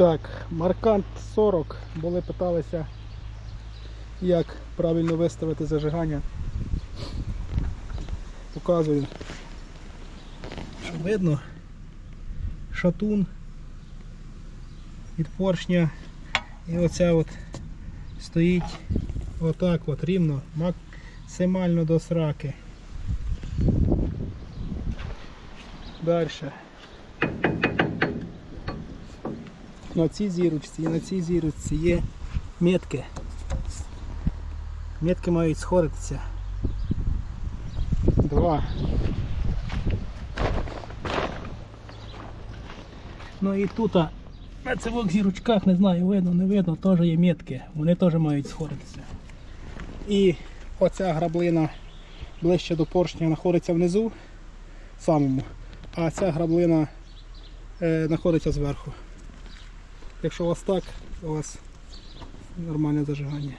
Так, Маркант 40. Були питалися, як правильно виставити зажигання. Показую. Що видно? Шатун від поршня. І оця от стоїть отак от рівно, максимально до сраки. Далі. На цій зірочці і на цій зірочці є метки. Метки мають сходитися. Два. Ну і тут на цих зірочках, не знаю, видно, не видно, теж є метки. Вони теж мають сходитися. І оця граблина ближче до поршня знаходиться внизу самому, а ця граблина е, знаходиться зверху. Якщо у вас так, у вас нормальне зажигання.